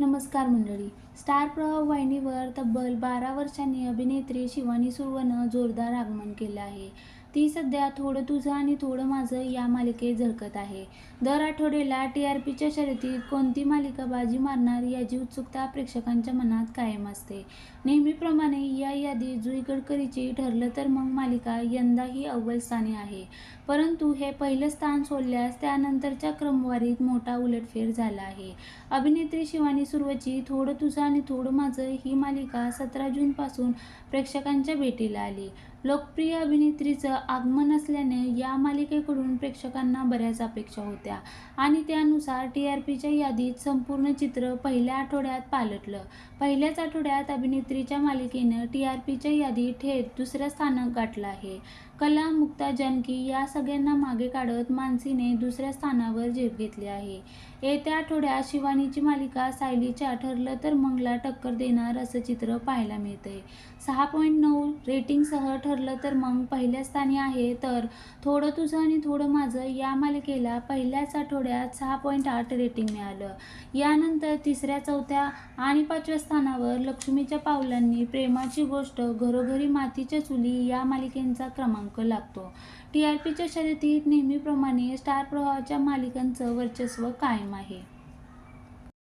नमस्कार मंडळी. स्टार प्रवाह वाहिनीवर तब्बल बारा वर्षांनी अभिनेत्री शिवानी सुरवनं जोरदार आगमन केलं आहे. ती सध्या थोडं तुझं आणि थोडं माझं या मालिकेत झळकत आहे. दर आठवड्याला टी आर पीच्या शर्यतीत कोणती मालिका बाजी मारणार याची उत्सुकता प्रेक्षकांच्या मनात कायम असते. नेहमीप्रमाणे या यादी जुई गडकरीची ठरलं तर मग मालिका यंदाही अव्वल स्थानी आहे. परंतु हे पहिलं स्थान सोडल्यास त्यानंतरच्या क्रमवारीत मोठा उलटफेर झाला आहे. अभिनेत्री शिवानी सुर्वची थोडं तुझं आणि थोडं माझं ही मालिका सतरा जूनपासून प्रेक्षकांच्या भेटीला आली. लोकप्रिय अभिनेत्रीचं आगमन असल्याने या मालिकेकडून प्रेक्षकांना बऱ्याच अपेक्षा होत्या आणि त्यानुसार टी आर पीच्या यादीत संपूर्ण चित्र पहिल्या आठवड्यात पालटलं. पहिल्याच आठवड्यात अभिनेत्रीच्या मालिकेनं टी आर पीच्या यादीत थेट दुसऱ्या स्थानक गाठलं आहे. कला मुक्ता जानकी या सगळ्यांना मागे काढत मानसीने दुसऱ्या स्थानावर झेप घेतली आहे. येत्या आठवड्यात शिवानीची मालिका सायलीच्या ठरलं तर मंगला टक्कर देणार असं चित्र पाहायला मिळतंय. सहा पॉईंट नऊ रेटिंगसह ठरलं तर मग पहिल्या स्थानी आहे तर थोडं तुझं आणि थोडं माझं या मालिकेला पहिल्याच आठवड्यात सहा पॉईंट आठ रेटिंग मिळालं. यानंतर तिसऱ्या चौथ्या आणि पाचव्या स्थानावर लक्ष्मीच्या पावलांनी प्रेमाची गोष्ट गोष्ट घरोघरी मातीच्या चुली या मालिकेंचा क्रमांक लागतो. टी आर पीच्या शर्यतीत नेहमीप्रमाणे स्टार प्रवाहाच्या मालिकांचं वर्चस्व कायम आहे.